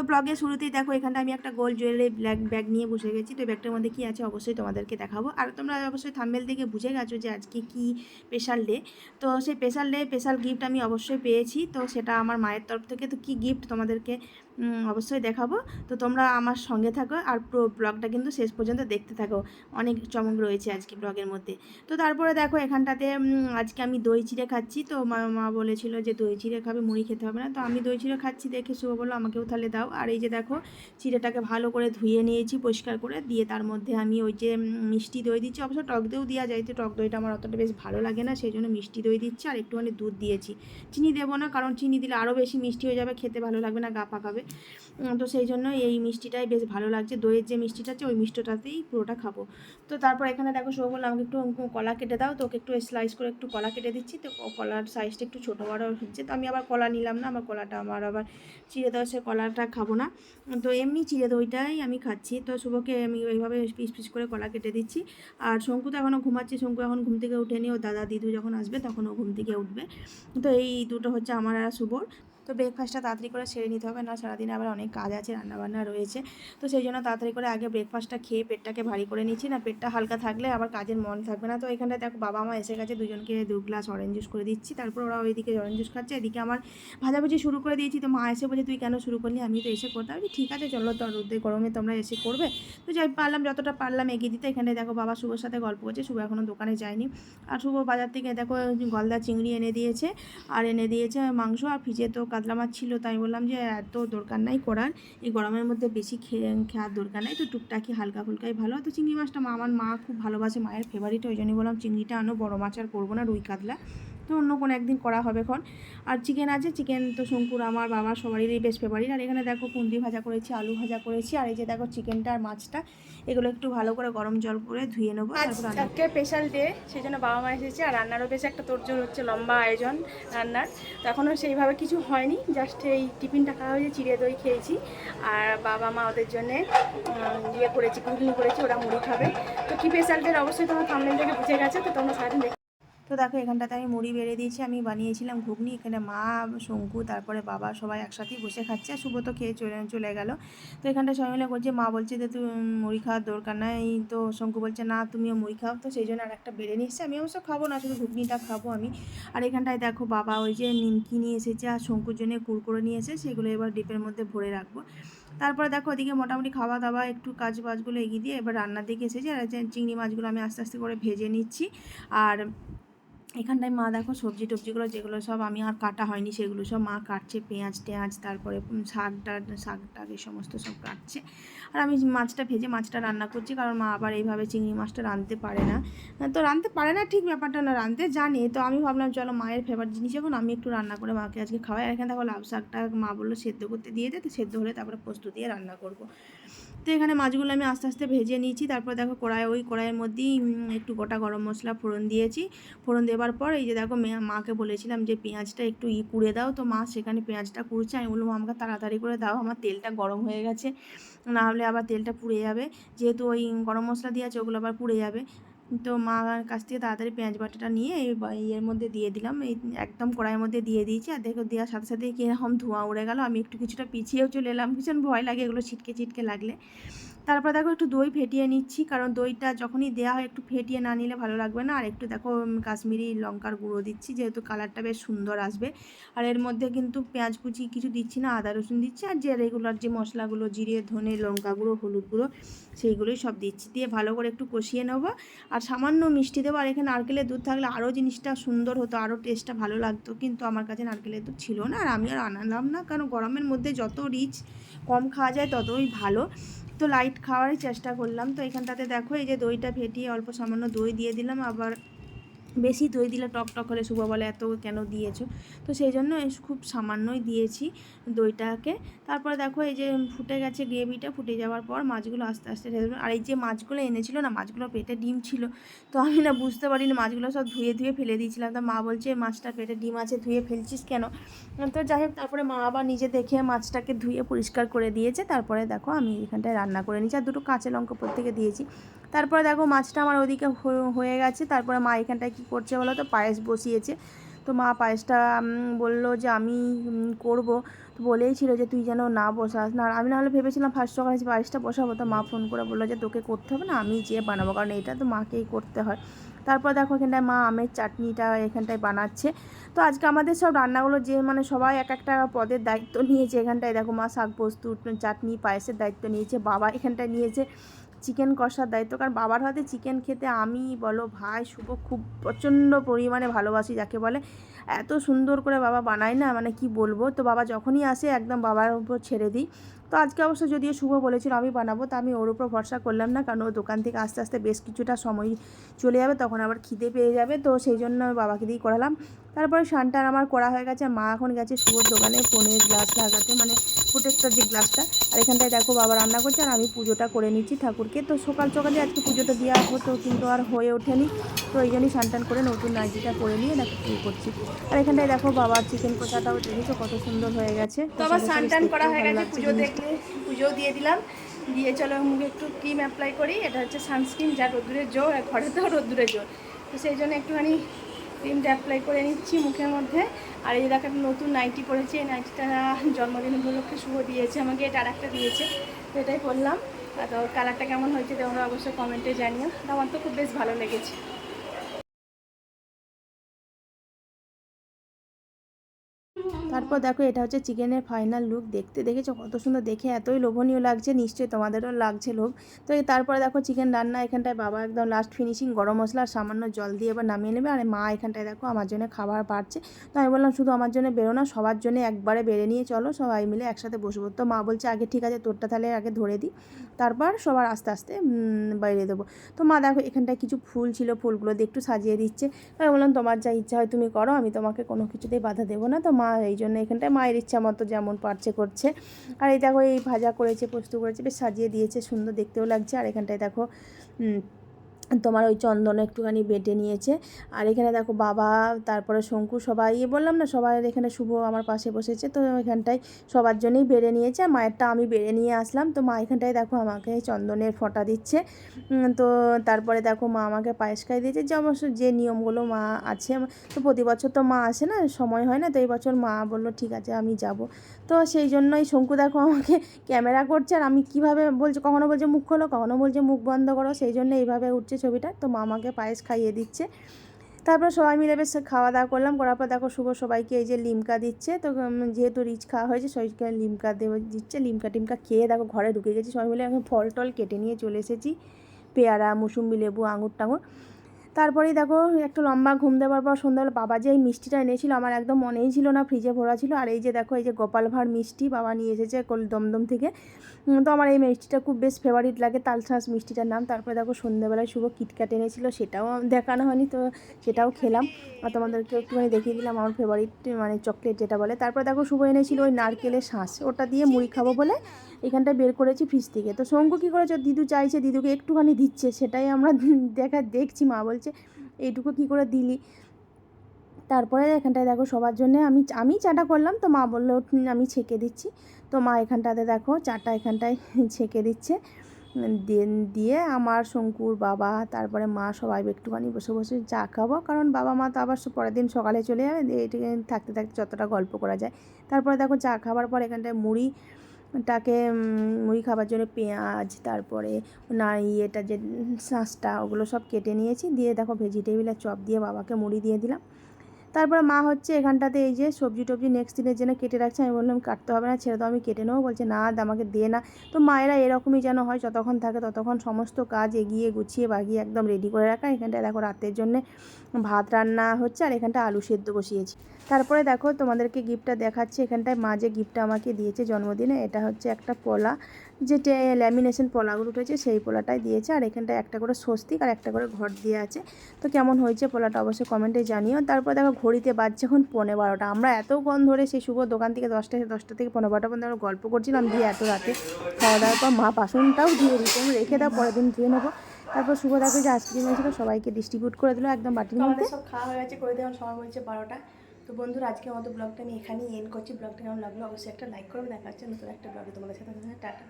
তো ব্লগের শুরুতেই দেখো, এখানটা আমি একটা গোল্ড জুয়েলারি ব্ল্যাক ব্যাগ নিয়ে বসে গেছি। তো ব্যাগটার মধ্যে কী আছে অবশ্যই তোমাদেরকে দেখাবো। আর তোমরা অবশ্যই থাম্বেল দেখে বুঝে গেছো যে আজকে কি স্পেশাল ডে তো সেই স্পেশাল ডে স্পেশাল গিফট আমি অবশ্যই পেয়েছি। তো সেটা আমার মায়ের তরফ থেকে। তো কী গিফট তোমাদেরকে অবশ্যই দেখাবো। তো তোমরা আমার সঙ্গে থাকো আর পুরো ব্লগটা কিন্তু শেষ পর্যন্ত দেখতে থাকো। অনেক চমক রয়েছে আজকে ব্লগের মধ্যে। তো তারপরে দেখো এখানটাতে আজকে আমি দই চিড়ে খাচ্ছি। তো মা মা বলেছিল যে দই চিড়ে খাবে, মুড়ি খেতে হবে না। তো আমি দই চিড়ে খাচ্ছি দেখে শুভ বলল, আমাকেও তাহলে দাও। আর এই যে দেখো চিড়েটাকে ভালো করে ধুয়ে নিয়েছি পরিষ্কার করে। দিয়ে তার মধ্যে আমি ওই যে মিষ্টি দই দিচ্ছি। অবশ্য টক দইও দেওয়া যায়। তো টক দইটা আমার অতটা বেশ ভালো লাগে না, সেই জন্য মিষ্টি দই দিচ্ছি। আর একটুখানি দুধ দিয়েছি। চিনি দেবো না, কারণ চিনি দিলে আরও বেশি মিষ্টি হয়ে যাবে, খেতে ভালো লাগবে না, গা পাকাবে উম, তো সেই জন্য এই মিষ্টিটাই বেশ ভালো লাগছে। দইয়ের যে মিষ্টিটা আছে ওই মিষ্টিটাতেই পুরোটা খাব। তো তারপর এখানে দেখো সৌ বলল আমাকে একটু কলা কেটে দাও। তো ওকে একটু স্লাইস করে একটু কলা কেটে দিচ্ছি। তো কলার সাইজটা একটু ছোটো বড়ো হচ্ছে। তো আমি আবার কলা নিলাম না। আমার কলাটা আমার আবার চিড়ে দেওয়া সে কলাটা খাব না। তো এমনি চিড়ে দইটাই আমি খাচ্ছি। তো শুভকে আমি ওইভাবে পিস পিস করে কলা কেটে দিচ্ছি। আর শঙ্কু তো এখনও ঘুমাচ্ছে। শঙ্কু এখন ঘুম থেকে উঠেনি ও দাদা দিদু যখন আসবে তখন ও ঘুম থেকে উঠবে। তো এই দুটো হচ্ছে আমার আর শুভর। তো ব্রেকফাস্টটা তাড়াতাড়ি করে সেরে নিতে হবে, না সারাদিনে আবার অনেক কাজ আছে, রান্নাবান্না রয়েছে। তো সেই জন্য তাড়াতাড়ি করে আগে ব্রেকফাস্টটা খেয়ে পেটটাকে ভারী করে নিচ্ছি, না পেটটা হালকা থাকলে আবার কাজের মন থাকবে না। তো এখানটায় দেখো বাবা মা এসে গেছে, দুজনকে দু গ্লাস অরেঞ্জ জুস করে দিচ্ছি, তারপর ওরা ওইদিকে অরেঞ্জ জুস খাচ্ছে, এদিকে আমার ভাজাভুজি শুরু করে দিয়েছি। তো মা এসে বলে তুই কেন শুরু করলি? আমি তো এসে করতাম। আমি ঠিক আছে, চলো তো রোদে গরমে তোমরা এসে করবে। তো যাই পারলাম, যতটা পারলাম এগিয়ে দিতে। এখানে দেখো বাবা শুভর সাথে গল্প করছে, শুভ এখনও দোকানে যায়নি। আর শুভ বাজার থেকে দেখো গলদা চিংড়ি এনে দিয়েছে, আর এনে দিয়েছে মাংস, আর ফ্রিজে তো কাতলা মাছ ছিল, তাই বললাম যে এত দরকার নাই করার। এই গরমের মধ্যে বেশি খেয়ে খেয়ার দরকার নাই। তো টুকটাকি হালকা ফুলকাই ভালো। তো চিংড়ি মাছটা আমার মা খুব ভালোবাসে, মায়ের ফেভারিট ওই জন্যই বললাম চিংড়িটা আনো, বড় মাছ আর করব না, রুই কাতলা। তো অন্য কোনো একদিন করা হবে এখন। আর চিকেন আছে চিকেন তো শঙ্কুর আমার বাবার সবারই বেশ ফেভারিট আর এখানে দেখো কুন্দি ভাজা করেছি আলু ভাজা করেছি। আর এই যে দেখো চিকেনটা আর মাছটা এগুলো একটু ভালো করে গরম জল করে ধুয়ে নেব আজকে স্পেশাল ডে সেই জন্য বাবা মা এসেছে। আর রান্নারও বেশ একটা তোরজোর হচ্ছে লম্বা আয়োজন রান্নার। তো এখনও সেইভাবে কিছু হয়নি জাস্ট এই টিফিনটা খাওয়া হয়েছে চিড়ে দই খেয়েছি। আর বাবা মা ওদের জন্যে ইয়ে করেছি ঘুগনি করেছি ওরা মুড়ি খাবে। তো কি স্পেশাল ডে অবশ্যই তোমার সামনে থেকে বুঝে গেছে। তো তোমরা সারাদিন তো দেখো, এখানটাতে আমি মুড়ি বেড়ে দিয়েছি, আমি বানিয়েছিলাম ঘুগনি, এখানে মা, শঙ্কু, তারপরে বাবা সবাই একসাথেই বসে খাচ্ছে। শুভ তো খেয়ে চলে চলে গেল। তো এখানটা সবাই মিলে করছে মা বলছে যে তুই মুড়ি খাওয়ার দরকার নাই। তো শঙ্কু বলছে, না, তুমিও মুড়ি খাও। তো সেই জন্য আর একটা বেড়ে এসছে আমি অবশ্য খাব না, শুধু ঘুগনিটা খাব আমি। আর এখানটায় দেখো, বাবা ওই যে নিমকি নিয়ে এসেছে আর শঙ্কুর জন্য কুরকুরে নিয়ে এসে সেগুলো এবার ডিপের মধ্যে ভরে রাখব। তারপরে দেখো, ওদিকে মোটামুটি খাওয়া দাওয়া একটু কাজ বাজগুলো এগিয়ে দিয়ে এবার রান্নার দিকে এসেছে। আর চিংড়ি মাছগুলো আমি আস্তে আস্তে করে ভেজে নিচ্ছি। আর এখানটায় মা দেখো সবজি টবজিগুলো যেগুলো সব আমি আর কাটা হয়নি সেগুলো সব মা কাটছে, পেঁয়াজ টেঁয়াজ তারপরে শাকটা শাক টাক এই সমস্ত সব কাটছে। আর আমি মাছটা ভেজে মাছটা রান্না করছি, কারণ মা আবার এইভাবে চিংড়ি মাছটা রাঁধতে পারে না। তো রাঁধতে পারে না, ঠিক ব্যাপারটা না, রাঁধতে জানে। তো আমি ভাবলাম চলো মায়ের ফেভারিট জিনিস যখন আমি একটু রান্না করে মাকে আজকে খাওয়াই। আর এখানে দেখো লাউ শাকটা মা বলল সেদ্ধ করতে দিয়ে দে, তো সেদ্ধ হলে তারপরে পোস্ত দিয়ে রান্না করব। তো এখানে মাছগুলো আমি আস্তে আস্তে ভেজে নিয়েছি। তারপর দেখো কড়াই, ওই কড়াইয়ের মধ্যেই একটু গোটা গরম মশলা ফোড়ন দিয়েছি। ফোড়ন দেওয়ার পর এই যে দেখো মাকে বলেছিলাম যে পেঁয়াজটা একটু ই কুড়ে দাও। তো মা সেখানে পেঁয়াজটা কুড়ছে। আমি বললাম, আমাকে তাড়াতাড়ি করে দাও। আমার তেলটা গরম হয়ে গেছে। না হলে আবার তেলটা পুড়ে যাবে। যেহেতু ওই গরম মশলা দিয়ে আছে ওগুলো আবার পুড়ে যাবে। তো মার কাছ থেকে তাড়াতাড়ি পেঁয়াজ বাটাটা নিয়ে এই ইয়ের মধ্যে দিয়ে দিলাম। এই একদম কড়াইয়ের মধ্যে দিয়ে দিয়েছি। আর দেখো দেওয়ার সাথে সাথে কীরকম ধোঁয়া উড়ে গেল। আমি একটু কিছুটা পিছিয়েও চলে এলাম। ভীষণ ভয় লাগে এগুলো ছিটকে ছিটকে লাগলে। তারপর দেখো একটু দই ফেটিয়ে নিচ্ছি। কারণ দইটা যখনই দেওয়া হয় একটু ফেটিয়ে না নিলে ভালো লাগবে না। আর একটু দেখো কাশ্মীরি লঙ্কার গুঁড়ো দিচ্ছি। যেহেতু কালারটা বেশ সুন্দর আসবে। আর এর মধ্যে কিন্তু পেঁয়াজ কুচি কিছু দিচ্ছি না, আদা রসুন দিচ্ছি। আর যে রেগুলার যে মশলাগুলো, জিরে, ধনে, লঙ্কা গুঁড়ো, হলুদ গুঁড়ো, সেইগুলোই সব দিচ্ছি। দিয়ে ভালো করে একটু কষিয়ে নেব। আর সামান্য মিষ্টি দেবো, আর এখানে নারকেলের দুধ থাকলে আরও জিনিসটা সুন্দর হতো, আরও টেস্টটা ভালো লাগতো। কিন্তু আমার কাছে নারকেলের দুধ ছিল না, আর আমি আর আনালাম না, কারণ গরমের মধ্যে যত রিচ কম খাওয়া যায় ততই ভালো। তো লাইট খাওয়ারই চেষ্টা করলাম। তো এখানটাতে দেখো, এই যে দইটা ফেটিয়ে অল্প সামান্য দই দিয়ে দিলাম, আবার বেশি দই দিলে টক টক করে শুভ বলে, এত কেন দিয়েছ? তো সেই জন্য খুব সামান্যই দিয়েছি দইটাকে। তারপরে দেখো এই যে ফুটে গেছে গ্রেভিটা, ফুটে যাওয়ার পর মাছগুলো আস্তে আস্তে আর এই যে মাছগুলো এনেছিল না, মাছগুলো পেটে ডিম ছিল, তো আমি না বুঝতে পারিনি মাছগুলো সব ধুয়ে ধুয়ে ফেলে দিয়েছিলাম। তো মা বলছে মাছটা পেটে ডিম আছে, ধুয়ে ফেলছিস কেন? তো যাই হোক, তারপরে মা আবার নিজে দেখে মাছটাকে ধুয়ে পরিষ্কার করে দিয়েছে। তারপরে দেখো আমি এখানটায় রান্না করে নিয়েছি। আর দুটো কাঁচা লঙ্কা প্রত্যেকে দিয়েছি। তারপরে দেখো মাছটা আমার ওদিকে হয়ে- গেছে। তারপরে মা এখানটায় কী করছে বলো তো? পায়েস বসিয়েছে। তো মা পায়েসটা বলল যে আমি করব। তো বলেই ছিল যে তুই যেন না বসাস। না, আমি নাহলে ভেবেছিলাম ফার্স্ট সকালে যে পায়েসটা বসাবো। তো মা ফোন করে বলল যে তোকে করতে হবে না, আমি যেয়ে বানাবো। কারণ এটা তো মাকেই করতে হয়। তারপর দেখো এখানটায় মা আমের চাটনিটা এখানটায় বানাচ্ছে। তো আজকে আমাদের সব রান্নাগুলো যে মানে সবাই এক একটা পদের দায়িত্ব নিয়েছে। এখানটায় দেখো মা শাক পোস্ত চাটনি, পায়েসের দায়িত্ব নিয়েছে। বাবা এখানটায় নিয়েছে। চিকেন কষার দায়িত্ব। কারণ বাবার হাতে চিকেন খেতে আমি বলো ভাই, শুভ খুব প্রচণ্ড পরিমাণে ভালোবাসি যাকে বলে। এত সুন্দর করে বাবা বানায় না? মানে কি বলব? তো বাবা যখনই আসে, একদম বাবার উপর ছেড়ে দিই। তো আজকে অবশ্য যদিও শুভ বলেছিল আমি বানাবো, তা আমি ওর উপর ভরসা করলাম না। কারণ ও দোকান থেকে আস্তে আস্তে বেশ কিছুটা সময় চলে যাবে, তখন আবার খিদে পেয়ে যাবে। তো সেই জন্য আমি বাবাকে দিয়েই করালাম। তারপরে সানটান আমার করা হয়ে গেছে। মা এখন গেছে শুভর দোকানে ফোনের গ্লাস লাগাতে মানে প্রোটেক্টর যে গ্লাসটা। আর এখানটায় দেখো বাবা রান্না করছে, আর আমি পুজোটা করে নিচ্ছি ঠাকুরকে। তো সকাল সকালে আজকে পুজোটা দেওয়া হতো, কিন্তু আর হয়ে ওঠেনি। তো এই জন্যই সানটান করে নতুন নাইটিটা করে নিয়ে দেখো কী করছি। আর এখানটায় দেখো বাবার চিকেন কষাটাও দেখেছ, কত সুন্দর হয়ে গেছে। তো আবার স্নান টান করা হয়ে গেছে, পুজো দেখলে পুজো দিয়ে দিলাম। দিয়ে চলো মুখে একটু ক্রিম অ্যাপ্লাই করি, এটা হচ্ছে সানস্ক্রিন, যা রোদ্দুরের জোর, আর ঘরে তো রোদ্দুরের জোর। তো সেই জন্য একটুখানি ক্রিমটা অ্যাপ্লাই করে নিচ্ছি মুখের মধ্যে। আর এই দেখো, একটা নতুন নাইটি পরেছি, এই নাইটিটা জন্মদিন উপলক্ষে শুভ দিয়েছে, আমাকে এটা আর একটা দিয়েছে, তো এটাই পরলাম। তো কালারটা কেমন হয়েছে, তোমরা অবশ্যই কমেন্টে জানিও। আমার তো খুব বেশ ভালো লেগেছে। Yeah. তারপর দেখো এটা হচ্ছে চিকেনের ফাইনাল লুক দেখতে দেখেছ কত সুন্দর, দেখে এতই লোভনীয় লাগছে। নিশ্চয়ই তোমাদেরও লাগছে লোভ। তো তারপরে দেখো চিকেন রান্না এখানটায় বাবা একদম লাস্ট ফিনিশিং গরম মশলা সামান্য জল দিয়ে এবার নামিয়ে নেবে। আর মা এখানটায় দেখো আমার জন্য খাবার বাড়ছে তো আমি বললাম, শুধু আমার জন্য বেরো না, সবার জন্য একবারে বেড়ে নিয়ে চলো, সবাই মিলে একসাথে বসবো। তো মা বলছে, আগে ঠিক আছে, তোরটা তাহলে আগে ধরে দিই, তারপর সবার আস্তে আস্তে বাইরে দেবো। তো মা দেখো এখানটায় কিছু ফুল ছিল ফুলগুলো দিয়ে একটু সাজিয়ে দিচ্ছে। আমি বললাম, তোমার যা ইচ্ছা হয় তুমি করো, আমি তোমাকে কোনো কিছুতেই বাধা দেবো না। তো মা এই জন্য এখানটায় মায়ের ইচ্ছা মতো যেমন পারছে করছে। আর এই দেখো এই ভাজা করেছে, পোস্ত করেছে, বেশ সাজিয়ে দিয়েছে, সুন্দর দেখতেও লাগছে। আর এখানটায় দেখো তোমার ওই চন্দন একটুখানি বেটে নিয়েছে। আর এখানে দেখো বাবা, তারপরে শঙ্কু সবাই বললাম না সবাই এখানে শুভ আমার পাশে বসেছে, তো এখানটায় সবার জন্যই বেড়ে নিয়েছে। আর মায়েরটা আমি বেড়ে নিয়ে আসলাম, তো মা এখানটায় দেখো আমাকে চন্দনের ফোঁটা দিচ্ছে। তো তারপরে দেখো মা আমাকে পায়েস খাইয়ে দিয়েছে। যে অবশ্য যে নিয়মগুলো মা আছে, তো প্রতি বছর তো মা আসে না, সময় হয় না, তো এই বছর মা বলল, ঠিক আছে, আমি যাব। তো সেই জন্যই শঙ্কু দেখো আমাকে ক্যামেরা করছে, আর আমি কীভাবে বলছে, কখনো বলছে মুখ খোলো, কখনো বলছে মুখ বন্ধ করো, সেই জন্য এইভাবে উঠছে। ছবিটা। তো মামাকে পায়েস খাইয়ে দিচ্ছে। তারপর সবাই মিলে বেশ খাওয়া দাওয়া করলাম। করার পর দেখো শুভ সবাইকে এই যে লিমকা দিচ্ছে। তো যেহেতু রিচ খাওয়া হয়েছে, সবাইকে লিমকা দেবে, দিচ্ছে। লিমকা টিমকা খেয়ে দেখো ঘরে ঢুকে গেছি। সবাই মিলে এখন ফল টল কেটে নিয়ে চলে এসেছি। পেয়ারা, মুসুম্বি লেবু আঙুর টাঙুর তারপরেই দেখো, একটা লম্বা ঘুম দেওয়ার পর সন্ধ্যাবেলা বাবা যে এই মিষ্টিটা এনেছিল, আমার একদম মনেই ছিল না, ফ্রিজে ভরা ছিল। আর এই যে দেখো, এই যে গোপাল ভাঁড় মিষ্টি বাবা নিয়ে এসেছে দমদম থেকে। তো আমার এই মিষ্টিটা খুব বেশ ফেভারিট লাগে, তালশাঁস মিষ্টিটার নাম। তারপরে দেখো, সন্ধ্যাবেলায় শুভ কিটক্যাট এনেছিল, সেটাও দেখানো হয়নি, তো সেটাও খেলাম। আর তোমাদেরকে একটুখানি দেখিয়ে দিলাম, আমার ফেভারিট মানে চকলেট যেটা বলে। তারপরে দেখো, শুভ এনেছিল ওই নারকেলের শাঁস, ওটা দিয়ে মুড়ি খাব বলে। এখানটা বের করেছি ফ্রিজ থেকে। তো শঙ্কু কী করেছে? দিদু চাইছে, দিদুকে একটুখানি দিচ্ছে। সেটাই আমরা দেখা, দেখছি। মা বলছে, এইটুকু কী করে দিলি? তারপরে এখানটায় দেখো, সবার জন্য আমি আমি চাটা করলাম। তো মা বলল, আমি ছেঁকে দিচ্ছি। তো মা এখানটাতে দেখো, চাটা এখানটায় ছেঁকে দিচ্ছে। দিয়ে আমার শঙ্কুর বাবা, তারপরে মা সবাই একটুখানি বসে বসে চা খাব। কারণ বাবা মা তো আবার পরের দিন সকালে চলে যাবে। এটাকে থাকতে থাকতে যতটা গল্প করা যায়। তারপরে দেখো, চা খাবার পর এখানটায় মুড়ি উম, মুড়ি খাবার জন্য পেঁয়াজ তারপরে না ইয়েটা যে শাঁসটা ওগুলো সব কেটে নিয়েছি। দিয়ে দেখো ভেজিটেবিলের চপ দিয়ে বাবাকে মুড়ি দিয়ে দিলাম। তারপরে মা হচ্ছে এখানটাতে এই যে সবজি টবজি নেক্সট দিনের জন্য কেটে রাখছে। আমি বললাম, কাটতে হবে না, ছেড়ে দাও, আমি কেটে নেব। বলছে, না আমাকে দে না। তো মায়েরা এরকমই যেন হয়, যতক্ষণ থাকে ততক্ষণ সমস্ত কাজ এগিয়ে, গুছিয়ে, বাগিয়ে একদম রেডি করে রাখা। এখানটায় দেখো রাতের জন্য ভাত রান্না হচ্ছে আর এখানটা আলু সেদ্ধ বসিয়েছি। তারপরে দেখো তোমাদেরকে গিফটটা দেখাচ্ছে। এখানটায় মা যে গিফটটা আমাকে দিয়েছে জন্মদিনে, এটা হচ্ছে একটা পোলা। যে ল্যামিনেশন পোলাগুলো উঠেছে, সেই পোলাটাই দিয়েছে। আর এখানটায় একটা করে স্বস্তিক আর একটা করে ঘর দিয়ে আছে। তো কেমন হয়েছে পোলাটা অবশ্যই কমেন্টে জানিও। তারপর দেখো ঘড়িতে বাজছে এখন পনেরো বারোটা। আমরা এতক্ষণ ধরে সেই শুভ দোকান থেকে দশটা দশটা থেকে পনেরো বারোটা পর্যন্ত আমরা গল্প করছিলাম দিয়ে এত রাতে খাওয়া দাওয়ার পর মা বাসনটাও ধুয়ে আমি রেখে দাও পরের দিন ধুয়ে নেব। তারপর শুভ দেখো যে আইসক্রিম হয়েছিল সবাইকে ডিস্ট্রিবিউট করে দিল একদম বাটির মধ্যে। সব খাওয়া হয়ে গেছে করে দেওয়ার সময় হয়েছে বারোটা। তো বন্ধুরা আজকে আমাদের ব্লগটা আমি এখানেই এন্ড করছি। ব্লগটা কেমন লাগল অবশ্যই একটা লাইক করবে। দেখা হচ্ছে নতুন একটা ব্লগে তোমাদের সাথে। টাটা